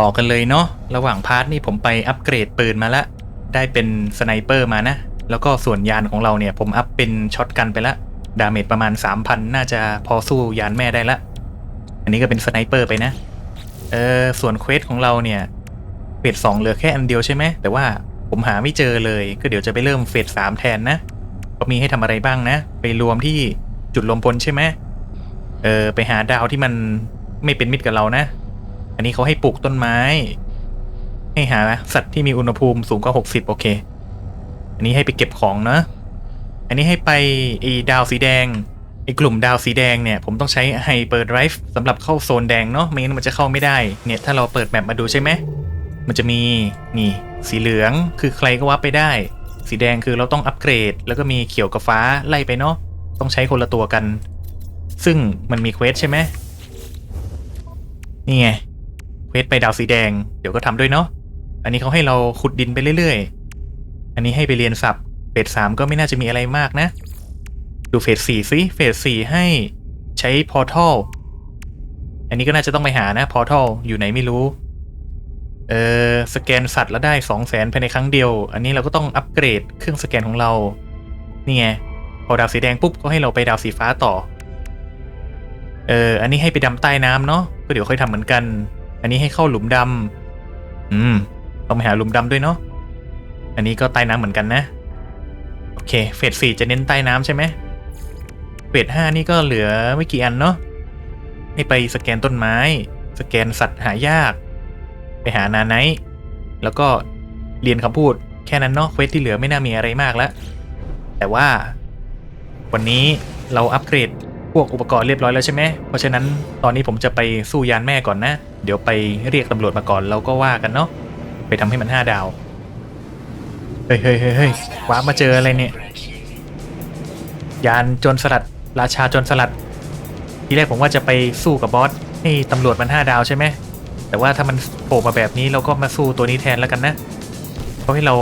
ต่อกันเลยเนาะระหว่างพาร์ทนี่ผมไปอัปเกรดปืนมาละได้เป็นสไนเปอร์มานะ แล้วก็ส่วนยานของเราเนี่ยผมอัพเป็นช็อตกันไปละดาเมจประมาณ 3,000 น่าจะพอสู้ยานแม่ได้ละ อันนี้ก็เป็นสไนเปอร์ไปนะ เออส่วนเควสของเราเนี่ยเฟสสองเหลือแค่อันเดียวใช่ไหมแต่ว่าผมหาไม่เจอเลย ก็เดี๋ยวจะไปเริ่มเฟสสามแทนนะก็มีให้ทำอะไรบ้างนะ ไปรวมที่จุดรวมพลใช่ไหมเออไปหาดาวที่มันไม่เป็นมิตรกับเรานะ อันนี้เขาให้ปลูกต้นไม้ ให้หาสัตว์ที่มีอุณหภูมิสูงกว่า60โอเค อันนี้ให้ไปเก็บของนะอันนี้ให้ไปไอ้ดาวสีแดงไอ้กลุ่มดาวสีแดงเนี่ย ผมต้องใช้ไฮเปอร์ไดรฟ์สำหรับเข้าโซนแดงเนาะไม่งั้นมันจะเข้าไม่ได้ เนี่ยถ้าเราเปิดแมปมาดูใช่ไหมมันจะมีนี่สีเหลืองคือใครก็วับไปได้ สีแดงคือเราต้องอัปเกรด แล้วก็มีเขียวกับฟ้าไล่ไปเนาะต้องใช้คนละตัวกัน ซึ่งมันมีเควสใช่ไหมนี่ไง เวสไปดาวสีแดง เดี๋ยวก็ทำด้วยเนาะ อันนี้เขาให้เราขุดดินไปเรื่อยๆ อันนี้ให้ไปเรียนศัพท์เฟสสามก็ไม่น่าจะมีอะไรมากนะ ดูเฟสสี่สิเฟสสี่ให้ใช้พอร์ทัล อันนี้ก็น่าจะต้องไปหานะ พอร์ทัลอยู่ไหนไม่รู้ เออสแกนสัตว์แล้วได้สองแสนภายในครั้งเดียว อันนี้เราก็ต้องอัปเกรดเครื่องสแกนของเรา นี่ไง พอดาวสีแดงปุ๊บก็ให้เราไปดาวสีฟ้าต่อ เออ อันนี้ให้ไปดำใต้น้ำเนาะ ก็เดี๋ยวค่อยทำเหมือนกัน อันนี้ให้เข้าหลุมดำอืม ต้องไปหาหลุมดำด้วยเนาะ อันนี้ก็ใต้น้ำเหมือนกันนะ โอเค เฟสสี่จะเน้นใต้น้ำใช่ไหมเฟสห้านี่ก็เหลือไม่กี่อันเนาะ ให้ไปสแกนต้นไม้ สแกนสัตว์หายาก ไปหานาไนท์แล้วก็เรียนคำพูดแค่นั้นเนาะเควสที่เหลือไม่น่ามีอะไรมากแล้ว แต่ว่า วันนี้เราอัปเกรดพวกอุปกรณ์เรียบร้อยแล้วใช่ไหม เพราะฉะนั้นตอนนี้ผมจะไปสู้ยานแม่ก่อนนะ เดี๋ยวไปเรียกตำรวจมาก่อนแล้วก็ว่ากันเนาะไปทำให้มันห้าดาวเฮ้ยเฮ้ยเฮ้ยเฮ้ยว้ามาเจออะไรเนี่ย ยานจรสลัด ราชาจรสลัด ทีแรกผมว่าจะไปสู้กับบอสให้ตำรวจมันห้าดาวใช่ไหมแต่ว่าถ้ามันโผล่มาแบบนี้เราก็มาสู้ตัวนี้แทนแล้วกันนะเขาให้เรา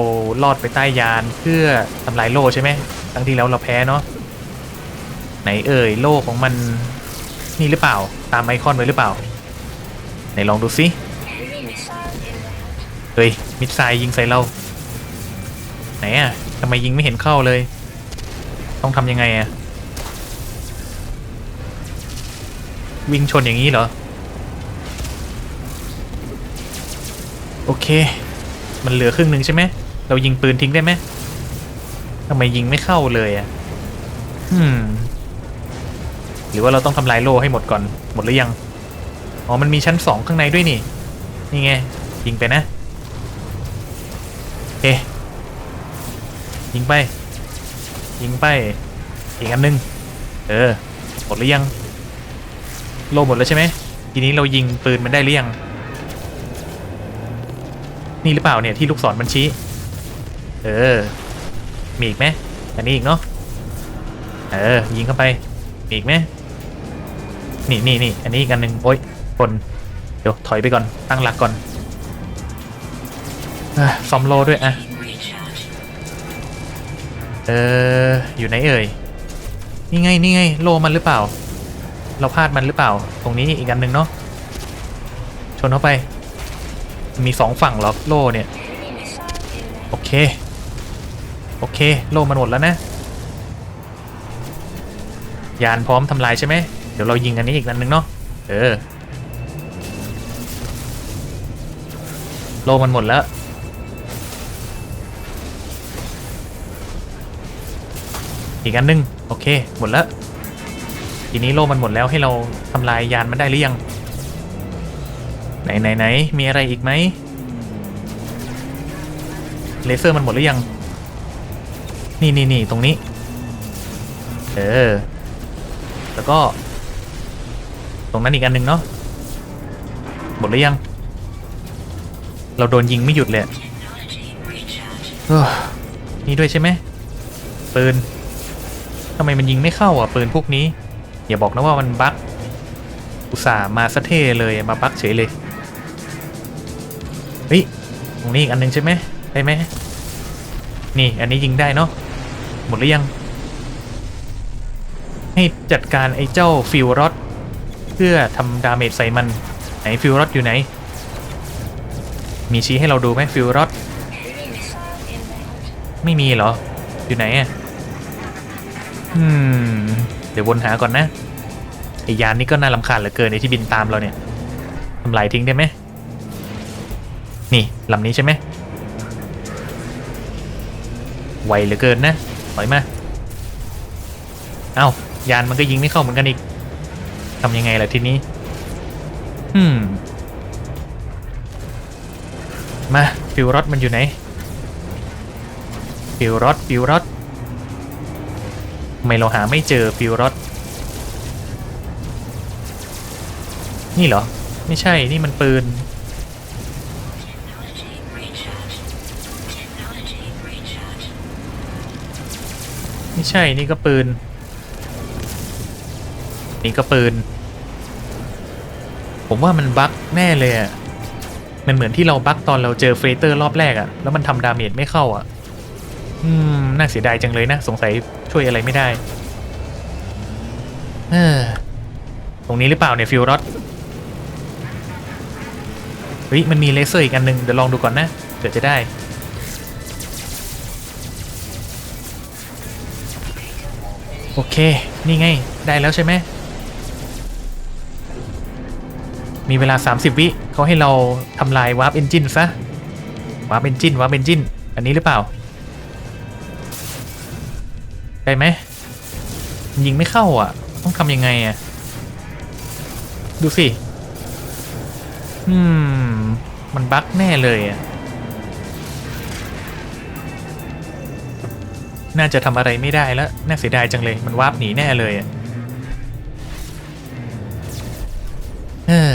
ลอดไปใต้ยานเพื่อทำลายโล่ใช่ไหมทั้งที่แล้วเราแพ้เนาะไหนเอ่ยโล่ของมันนี่หรือเปล่า ตามไอคอนไว้หรือเปล่า นลองดูสิเฮ้ยมิดไซยิงใส่เราไหนอะทำไมยิงไม่เห็นเข้าเลย ต้องทำยังไงอะวิ่งชนอย่างนี้เหรอ โอเค มันเหลือครึ่งหนึ่งใช่ไหม เรายิงปืนทิ้งได้ไหมทำไมยิงไม่เข้าเลยอะอืม หรือว่าเราต้องทำลายโล่ให้หมดก่อน หมดหรือยัง อ๋อ มันมีชั้นสองข้างในด้วยนี่ นี่ไง ยิงไปนะโอยิงไป ยิงไป อีกอันหนึง เออ หมดหรือยัง โลหมดแล้วใช่ไหม ทีนี้เรายิงปืนมันได้หรือยัง นี่หรือเปล่าเนี่ยที่ลูกศรมันชี้ เออ มีอีกไหมอันนี้อีกเนาะ เออ ยิงเข้าไป มีอีกไหมนี่นี่นี่อันนี้อีกอันหนึ่งโอ๊ย คน เดี๋ยวถอยไปก่อน ตั้งหลักก่อนอซอมโลด้วยอะเออ อยู่ไหนเอ่ย นี่ไง นี่ไง โลมันหรือเปล่า เราพลาดมันหรือเปล่า ตรงนี้อีกอันหนึ่งเนาะ ชนเข้าไป มีสองฝั่งหรอโลเนี่ย โอเค โอเค โลมันหมดแล้วนะ ยานพร้อมทำลายใช่ไหม เดี๋ยวเรายิงอันนี้อีกนันหนึ่งเนาะ เออ โลมันหมดแล้ว อีกอันหนึง โอเค หมดแล้ว ทีนี้โลมันหมดแล้วให้เราทำลายยานมันได้หรือยัง ไหนไหนไหนมีอะไรอีกไหมเลเซอร์มันหมดหรือยัง นี่นี่นี่ตรงนี้ เออ แล้วก็ ตรงนั้นอีกอันหนึ่งเนาะ หมดหรือยัง เราโดนยิงไม่หยุดเลยอะเอ้อนี่ด้วยใช่ไหมปืนทำไมมันยิงไม่เข้าอะปืนพวกนี้ อย่าบอกนะว่ามันบั๊กอุตส่าห์มาสะเท่เลยมาบั๊กเฉยเลยเฮ้ยตรงนี้อีกอันหนึ่งใช่ไหมได้ไหมนี่อันนี้ยิงได้เนาะหมดหรือยัง ให้จัดการไอ้เจ้าฟิวรอดเพื่อทำดาเมจใส่มันไหนฟิวรอดอยู่ไหน มีชี้ให้เราดูไหมฟิลรอดไม่มีเหรอ อยู่ไหนอะอืม เดี๋ยววนหาก่อนนะไอยานนี่ก็น่าลำคาญเหลือเกินในที่บินตามเราเนี่ยทำลายทิ้งได้ไหมนี่ลำนี้ใช่ไหมไวเหลือเกินนะถอยมาเอา้ายานมันก็ยิงไม่เข้าเหมือนกันอีกทำยังไงล่ะทีนี้ อืม มาฟิวรอดมันอยู่ไหนฟิวรอดฟิวรอดทำไม่เราหาไม่เจอฟิวรอดนี่เหรอ ไม่ใช่นี่มันปืน ไม่ใช่นี่ก็ปืน นี่ก็ปืน ผมว่ามันบั๊กแน่เลยอะ มันเหมือนที่เราบั๊กตอนเราเจอเฟรเตอร์รอบแรกอะแล้วมันทำดาเมจไม่เข้าอะอืม น่าเสียดายจังเลยนะ สงสัยช่วยอะไรไม่ได้ เออ ตรงนี้หรือเปล่าเนี่ยฟิวรอดเฮ้ย มันมีเลเซอร์อีกอันหนึง เดี๋ยวลองดูก่อนนะเดี๋ยวจะได้ โอเค นี่ไง ได้แล้วใช่ไหม มีเวลา 30 วิเขาให้เราทำลายวาร์ปเอนจินซะวาร์ปเอนจินวาร์ปเอนจินอันนี้หรือเปล่า ได้ไหมยิงไม่เข้าอะ ต้องทำยังไงอะ ดูสิ อืม มันบั๊กแน่เลยอะ น่าจะทำอะไรไม่ได้แล้ว น่าเสียดายจังเลย มันวาร์ปหนีแน่เลยอะ เออ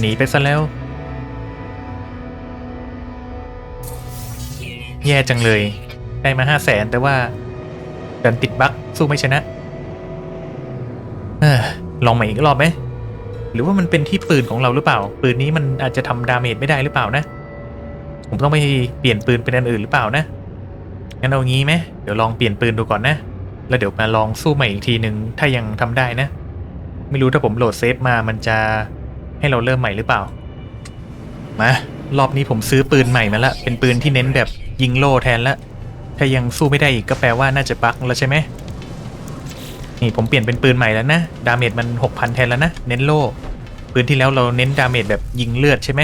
หนีไปซะแล้ว แย่จังเลย ได้มาห้าแสนแต่ว่าดันติดบั๊กสู้ไม่ชนะออลองใหม่อีกรอบไหม หรือว่ามันเป็นที่ปืนของเราหรือเปล่า ปืนนี้มันอาจจะทำดาเมจไม่ได้หรือเปล่านะ ผมต้องไปเปลี่ยนปืนเป็นอันอื่นหรือเปล่านะ งั้นเอางี้ไหมเดี๋ยวลองเปลี่ยนปืนดูก่อนนะ แล้วเดี๋ยวมาลองสู้ใหม่อีกทีหนึ่งถ้ายังทำได้นะ ไม่รู้ถ้าผมโหลดเซฟมามันจะ ให้เราเริ่มใหม่หรือเปล่า มารอบนี้ผมซื้อปืนใหม่มาละเป็นปืนที่เน้นแบบยิงโล่แทนละ ถ้ายังสู้ไม่ได้อีกก็แปลว่าน่าจะบั๊กแล้วใช่ไหมนี่ผมเปลี่ยนเป็นปืนใหม่แล้วนะ ดาเมจมัน 6,000 แทนแล้วนะ เน้นโล่ ปืนที่แล้วเราเน้นดาเมจแบบยิงเลือดใช่ไหม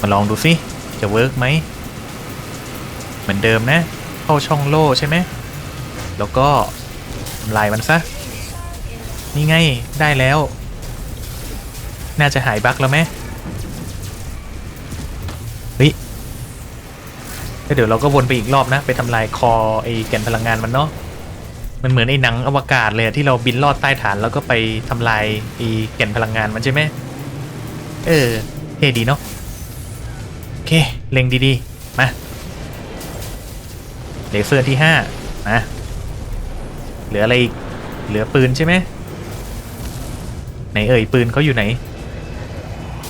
มาลองดูสิ จะเวิร์กไหม เหมือนเดิมนะ เข้าช่องโล่ใช่ไหม แล้วก็ทำลายมันซะ นี่ไง ได้แล้ว น่าจะหายบั๊กแล้วไหมเฮ้ยแล้วเดี๋ยวเราก็วนไปอีกรอบนะ ไปทำลายคอไอ้แก่นพลังงานมันเนาะมันเหมือนไอ้หนังอวกาศเลยที่เราบินลอดใต้ฐานแล้วก็ไปทำลายไอ้แก่นพลังงานมันใช่ไหมเออเท่ดีเนาะโอเคเล็งดีๆ มาเลเซอร์ที่ห้ามาเหลืออะไรอีกเหลือปืนใช่ไหม ไหนเอ่ยปืนเขาอยู่ไหน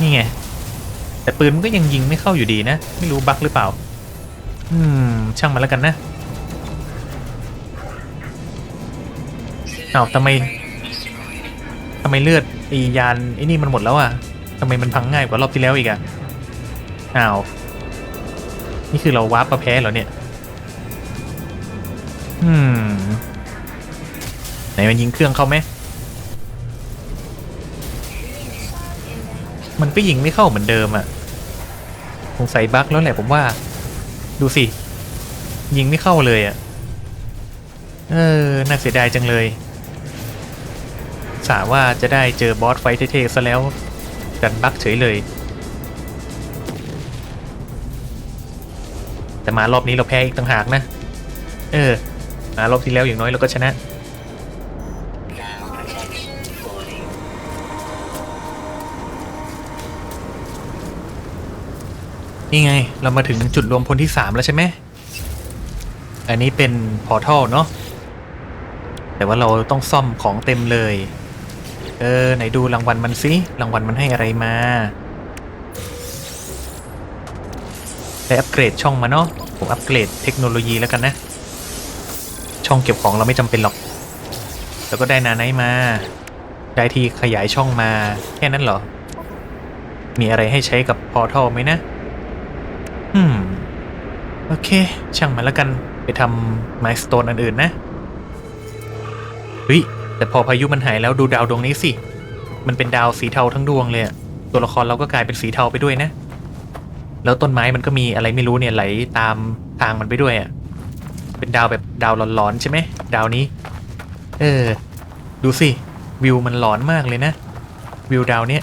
นี่ไง แต่ปืนมันก็ยังยิงไม่เข้าอยู่ดีนะ ไม่รู้บั๊กหรือเปล่า อืม ช่างมันแล้วกันนะอ้าวทำไมทำไมเลือดไอียานไอ้นี่มันหมดแล้วอะทำไมมันพังง่ายกว่ารอบที่แล้วอีกอะอ้าว นี่คือเราวาร์ปมาแพ้เหรอเนี่ย อืม ไหนมันยิงเครื่องเข้าไหม มันก็ยิงไม่เข้าเหมือนเดิมอะ่ะสงสัยบั๊กแล้วแหละผมว่า ดูสิ ยิงไม่เข้าเลยอะ่ะ เออ น่าเสียดายจังเลยสาว่าจะได้เจอบอสไฟท์เท่ๆซะแล้วดันบั๊กเฉยเลย แต่มารอบนี้เราแพ้อีกต่างหากนะ เออ มารอบที่แล้วอย่างน้อยเราก็ชนะ นี่ไง เรามาถึงจุดรวมพลที่3แล้วใช่ไหม อันนี้เป็นพอร์ทัลเนาะ แต่ว่าเราต้องซ่อมของเต็มเลย เออ ไหนดูรางวัลมันสิ รางวัลมันให้อะไรมาได้อัปเกรดช่องมาเนาะ ผมอัปเกรดเทคโนโลยีแล้วกันนะ ช่องเก็บของเราไม่จำเป็นหรอก แล้วก็ได้นาไนมา ได้ที่ขยายช่องมา แค่นั้นเหรอ มีอะไรให้ใช้กับพอทัลไหมนะ อืม โอเค ช่างมันแล้วกันไปทำไมสโตนอันอื่นนะ เฮ้ย แต่พอพายุมันหายแล้วดูดาวดวงนี้สิ มันเป็นดาวสีเทาทั้งดวงเลยอะตัวละครเราก็กลายเป็นสีเทาไปด้วยนะ แล้วต้นไม้มันก็มีอะไรไม่รู้เนี่ยไหลตามทางมันไปด้วยอะเป็นดาวแบบดาวหลอนๆใช่ไหมดาวนี้ เออ ดูสิ วิวมันหลอนมากเลยนะ วิวดาวเนี้ย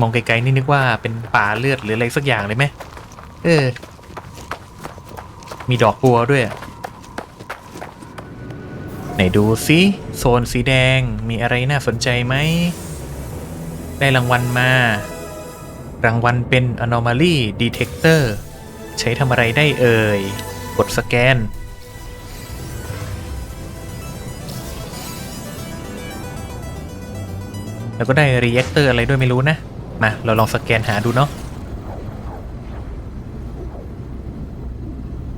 มองไกลๆนี่นึกว่าเป็นป่าเลือดหรืออะไรสักอย่างเลยไหม เออ มีดอกบัวด้วยอะไหนดูสิโซนสีแดงมีอะไรน่าสนใจไหม ได้รางวัลมา รางวัลเป็น anomaly detector ใช้ทำอะไรได้เอ่ย กดสแกน แล้วก็ได้ reactor อะไรด้วยไม่รู้นะ มา เราลองสแกนหาดูเนาะ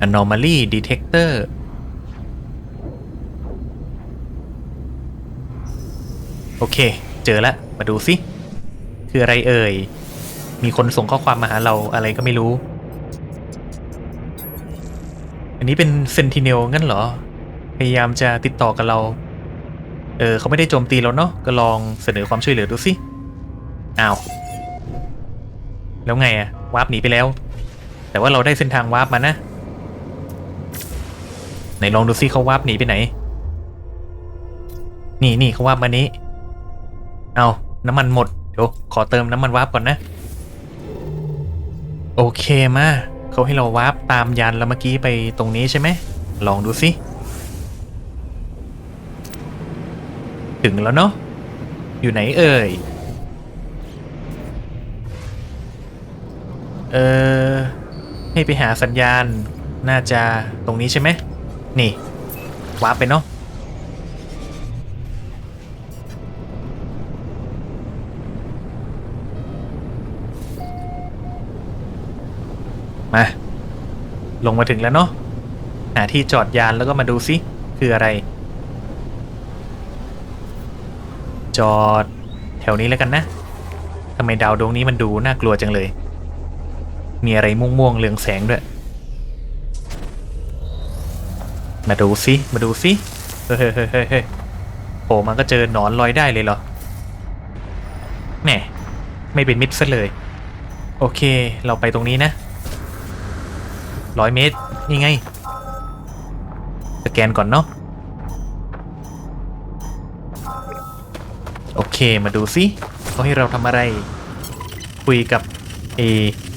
anomaly detector โอเค เจอแล้วมาดูสิคืออะไรเอ่ย มีคนส่งข้อความมาหาเราอะไรก็ไม่รู้ อันนี้เป็นเซนติเนลงั้นเหรอ พยายามจะติดต่อกับเรา เออเขาไม่ได้โจมตีเราเนาะก็ลองเสนอความช่วยเหลือดูสิอ้าวแล้วไงอะวาร์ปหนีไปแล้ว แต่ว่าเราได้เส้นทางวาร์ปมานะ นลองดูซิเขาวาร์ปหนีไปไหน นี่นี่เขาวาร์ปมานี้ เอาน้ำมันหมด เดี๋ยวขอเติมน้ำมันวาร์ปก่อนนะ โอเคมาเขาให้เราวาร์ปตามยานแล้วเมื่อกี้ไปตรงนี้ใช่ไหม ลองดูสิถึงแล้วเนาะ อยู่ไหนเอ่ย เออให้ไปหาสัญญาณน่าจะตรงนี้ใช่ไหม นี่วาร์ปไปเนาะมา ลงมาถึงแล้วเนาะหาที่จอดยานแล้วก็มาดูซิ คืออะไร จอดแถวนี้แล้วกันนะทำไมดาวดวงนี้มันดูน่ากลัวจังเลย มีอะไรม่วงๆเรืองแสงด้วย มาดูซิมาดูซิเฮ้ยเฮ้ยเฮ้ยเฮ้ยเฮ้ยโผล่มาก็เจอหนอนลอยได้เลยเหรอแหมไม่เป็นมิตรซะเลย โอเค เราไปตรงนี้นะร้อยเมตรนี่ไง สแกนก่อนเนาะโอเคมาดูซิเขาให้เราทำอะไร คุยกับเอ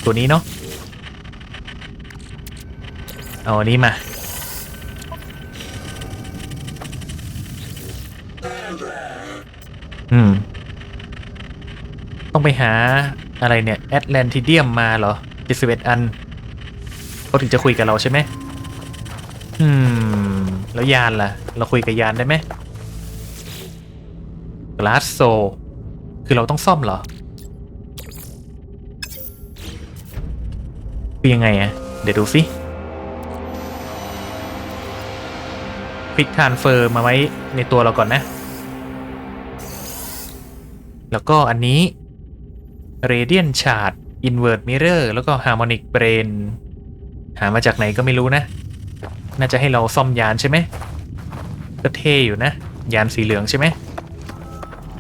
ตัวนี้เนาะเอาอันนี้มา อืม ต้องไปหาอะไรเนี่ยแอตแลนติเดียมมาเหรอ71อันเขาถึงจะคุยกับเราใช่ไหมอืม แล้วยานล่ะ เราคุยกับยานได้ไหมกลาสโซ คือเราต้องซ่อมเหรอ คือยังไงอะเดี๋ยวดูสิคลิกทานเฟอร์มาไว้ในตัวเราก่อนนะ แล้วก็อันนี้ Radiant Shard Invert Mirror แล้วก็ Harmonic Brain หามาจากไหนก็ไม่รู้นะ น่าจะให้เราซ่อมยานใช่ไหมก็เท่อยู่นะ ยานสีเหลืองใช่ไหม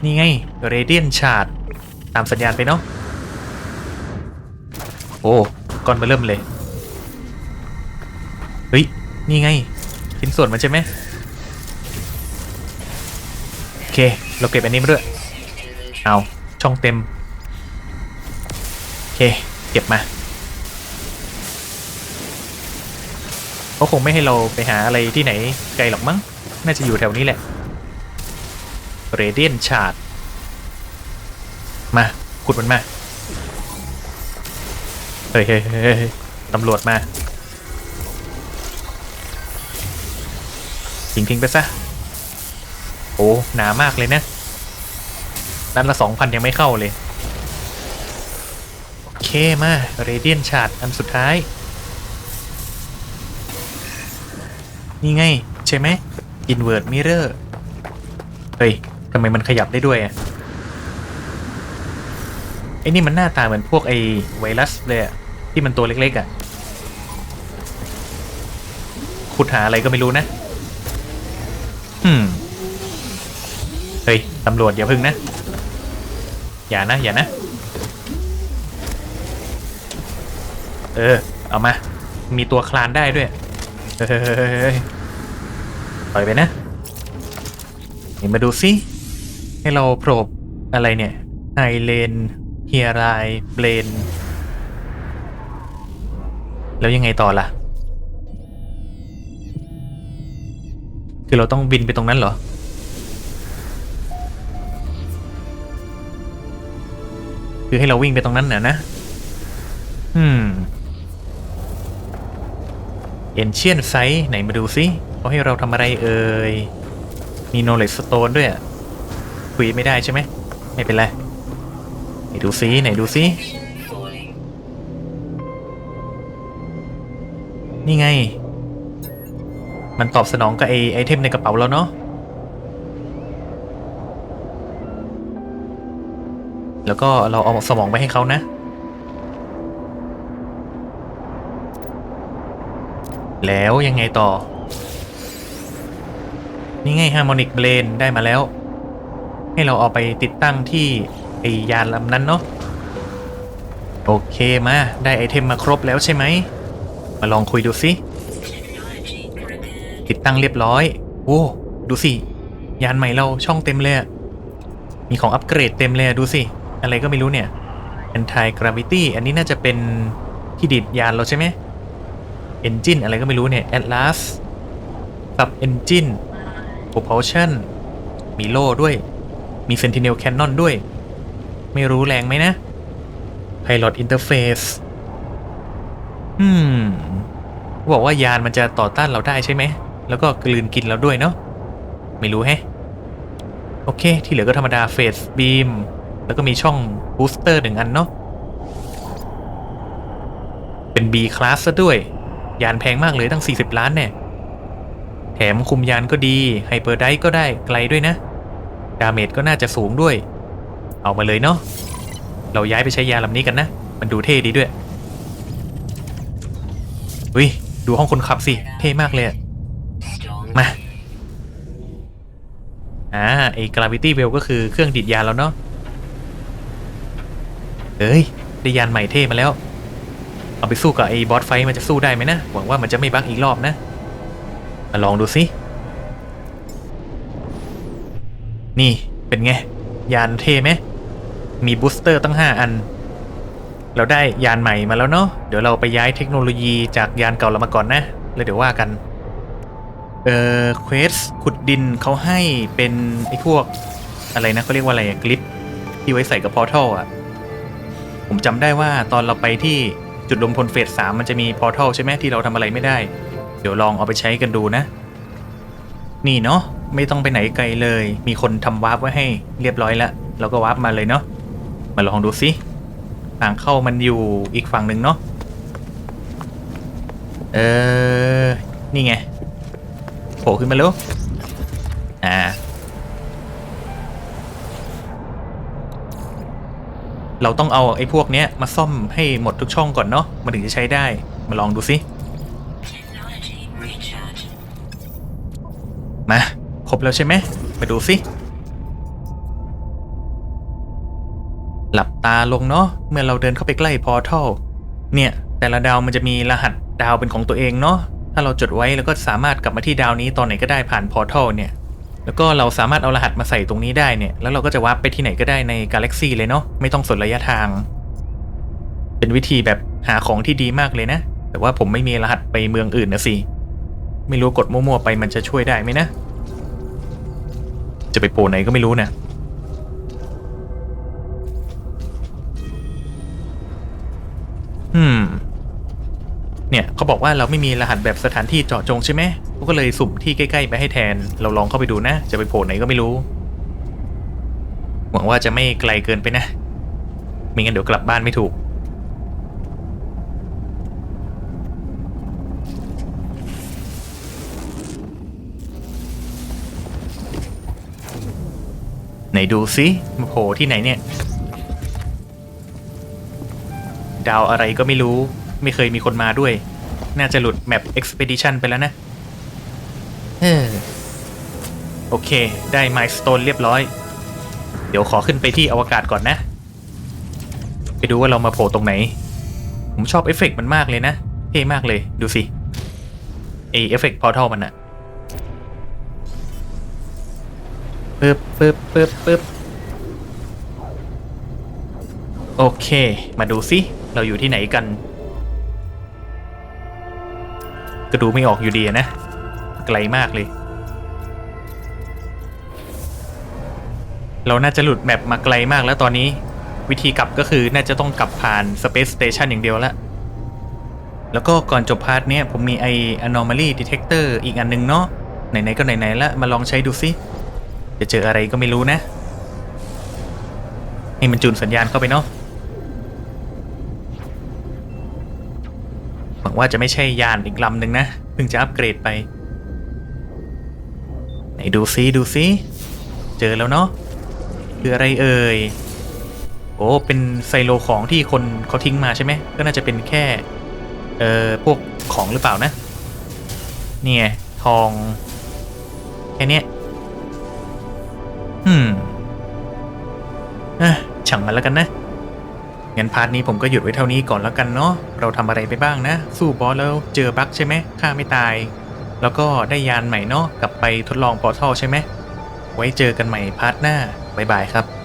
นี่ไง Radiant Shard ตามสัญญาณไปเนาะ โอ้ก้อนมาเริ่มเลย เฮ้ย นี่ไงชิ้นส่วนมันใช่ไหม โอเค เราเก็บอันนี้มาด้วย เอาช่องเต็ม โอเค เก็บมาเขาคงไม่ให้เราไปหาอะไรที่ไหนไกลหรอกมั้ง น่าจะอยู่แถวนี้แหละ เรเดียนชาร์ดมาขุดมันมา เฮ้ยเฮ้ยเฮ้ตำรวจมาทิ้งทิ้งไปซะ โอ้ หนามากเลยนะ นัดละสองพันยังไม่เข้าเลย โอเคมาเรเดียนชาร์ดอันสุดท้าย นี่ไง ใช่ไหม Invert Mirror เฮ้ยทำไมมันขยับได้ด้วยอะไอ้นี่มันหน้าตาเหมือนพวกไอไวรัสเลยอะที่มันตัวเล็กๆอะขุดหาอะไรก็ไม่รู้นะอืม เฮ้ย ตำรวจอย่าพึ่งนะ อย่านะ อย่านะ เออ เอามา มีตัวคลานได้ด้วยเฮ้ยปล่อยไปนะนี่มาดูสิให้เราโปรบอะไรเนี่ยไฮเลนเฮียรายเบลน แล้วยังไงต่อล่ะ คือเราต้องบินไปตรงนั้นเหรอ คือให้เราวิ่งไปตรงนั้นน่ะนะ อืมเอ็นเชียนไซส์ไหนมาดูซิเขาให้เราทำอะไรเอ่ย มี knowledge stone ด้วยอะคุยไม่ได้ใช่ไหม ไม่เป็นไร ไหนดูซิไหนดูซิ นี่ไง มันตอบสนองกับไอไอเทมในกระเป๋าแล้วเนาะ แล้วก็เราเอาสมองไปให้เขานะ แล้วยังไงต่อ นี่ไงฮาร์โมนิกเบลนได้มาแล้ว ให้เราเอาไปติดตั้งที่ไอยานลำนั้นเนาะโอเคมาได้ไอเทมมาครบแล้วใช่ไหม มาลองคุยดูสิ ติดตั้งเรียบร้อย โอ้ดูสิ ยานใหม่เราช่องเต็มเลย มีของอัปเกรดเต็มเลยดูสิ อะไรก็ไม่รู้เนี่ย anti gravity อันนี้น่าจะเป็นที่ดิดยานเราใช่ไหม engine อะไรก็ไม่รู้เนี่ย atlas sub engine propulsion มีโล่ด้วย มี sentinel cannon ด้วย ไม่รู้แรงไหมนะ pilot interface อืมบอกว่ายานมันจะต่อต้านเราได้ใช่ไหม แล้วก็กลืนกินเราด้วยเนาะ ไม่รู้แฮะ โอเค ที่เหลือก็ธรรมดาเฟสบีม แล้วก็มีช่องบูสเตอร์หนึ่งอันเนาะ เป็น B คลาสซะด้วย ยานแพงมากเลยตั้ง 40 ล้านเนี่ย แถมคุมยานก็ดี ไฮเปอร์ไดก็ได้ไกลด้วยนะ ดาเมจก็น่าจะสูงด้วย เอามาเลยเนาะ เราย้ายไปใช้ยานลำนี้กันนะ มันดูเท่ดีด้วยอุ้ยดูห้องคนขับสิ เท่มากเลยมาอ่าไอ้ gravity well ก็คือเครื่องดิดยานแล้วเนาะ เอ้ยได้ยานใหม่เท่มาแล้ว เอาไปสู้กับไอ้บอสไฟมันจะสู้ได้ไหมนะ หวังว่ามันจะไม่บั๊กอีกรอบนะ มาลองดูสิ นี่เป็นไง ยานเท่ไหมมีบูสเตอร์ตั้ง 5 อัน เราได้ยานใหม่มาแล้วเนาะ เดี๋ยวเราไปย้ายเทคโนโลยีจากยานเก่าเรามาก่อนนะ แล้วเดี๋ยวว่ากัน เอ่อเควสขุดดินเขาให้เป็นไอ้พวกอะไรนะเขาเรียกว่าอะไรกลิปที่ไว้ใส่กับพอร์ทัลอะ ผมจำได้ว่าตอนเราไปที่จุดลมพลเฟสสามมันจะมีพอร์ทัลใช่ไหมที่เราทำอะไรไม่ได้ เดี๋ยวลองเอาไปใช้กันดูนะ นี่เนาะไม่ต้องไปไหนไกลเลย มีคนทำวาร์ปไว้ให้เรียบร้อยแล้วเราก็วาร์ปมาเลยเนาะมาลองดูสิทางเข้ามันอยู่อีกฝั่งหนึ่งเนาะเออนี่ไงโผล่ขึ้นมาแล้วอ่า เราต้องเอาไอ้พวกเนี้ยมาซ่อมให้หมดทุกช่องก่อนเนาะมันถึงจะใช้ได้ มาลองดูสิมาครบแล้วใช่ไหมมาดูสิหลับตาลงเนาะเมื่อเราเดินเข้าไปใกล้พอร์ทัลเนี่ย แต่ละดาวมันจะมีรหัสดาวเป็นของตัวเองเนาะถ้าเราจดไว้แล้วก็สามารถกลับมาที่ดาวนี้ตอนไหนก็ได้ผ่านพอร์ทัลเนี่ย แล้วก็เราสามารถเอารหัสมาใส่ตรงนี้ได้เนี่ย แล้วเราก็จะวาร์ปไปที่ไหนก็ได้ในกาแล็กซีเลยเนาะ ไม่ต้องสนระยะทาง เป็นวิธีแบบหาของที่ดีมากเลยนะ แต่ว่าผมไม่มีรหัสไปเมืองอื่นนะสิ ไม่รู้กดมั่วๆไปมันจะช่วยได้ไหมนะ จะไปโปรไหนก็ไม่รู้นะ เขาบอกว่าเราไม่มีรหัสแบบสถานที่เจาะจงใช่ไหมเขาก็เลยสุ่มที่ใกล้ๆไปให้แทน เราลองเข้าไปดูนะ จะไปโผล่ไหนก็ไม่รู้ หวังว่าจะไม่ไกลเกินไปนะไม่งั้นเดี๋ยวกลับบ้านไม่ถูก ไหนดูซิมาโผล่ที่ไหนเนี่ย ดาวอะไรก็ไม่รู้ ไม่เคยมีคนมาด้วย น่าจะหลุดแมป Expedition ไปแล้วนะเออโอเค ได้ไมล์สโตนเรียบร้อย เดี๋ยวขอขึ้นไปที่อวกาศก่อนนะ ไปดูว่าเรามาโผล่ตรงไหน ผมชอบเอฟเฟกต์มันมากเลยนะ เท่มากเลย ดูสิไอเอฟเฟกต์พอทัลมันอะปึ๊บปึ๊บปึ๊บปึ๊บโอเค มาดูสิ เราอยู่ที่ไหนกัน ก็ดูไม่ออกอยู่ดีนะ ไกลมากเลย เราน่าจะหลุดแมปมาไกลมากแล้วตอนนี้ วิธีกลับก็คือน่าจะต้องกลับผ่าน Space Station อย่างเดียวละ แล้วก็ก่อนจบพาร์ทเนี้ยผมมีไอ anomaly detector อีกอันหนึงเนาะไหนๆก็ไหนๆละมาลองใช้ดูสิจะเจออะไรก็ไม่รู้นะ ให้มันจูนสัญญาณเข้าไปเนาะ หวังว่าจะไม่ใช่ยานอีกลำหนึ่งนะเพิ่งจะอัปเกรดไป ไหนดูซิดูซิเจอแล้วเนาะคืออะไรเอ่ยโอ้เป็นไซโลของที่คนเขาทิ้งมาใช่ไหมก็น่าจะเป็นแค่ เอ่อพวกของหรือเปล่านะ เนี่ยทองแค่นี้ยอืมอะช่างมันแล้วกันนะ งั้นพาร์ทนี้ผมก็หยุดไว้เท่านี้ก่อนแล้วกันเนาะเราทำอะไรไปบ้างนะ สู้บอสแล้วเจอบั๊กใช่ไหมฆ่าไม่ตาย แล้วก็ได้ยานใหม่เนาะกลับไปทดลองปอร์ทัลใช่ไหมไว้เจอกันใหม่พาร์ทหน้าบ๊ายบายครับ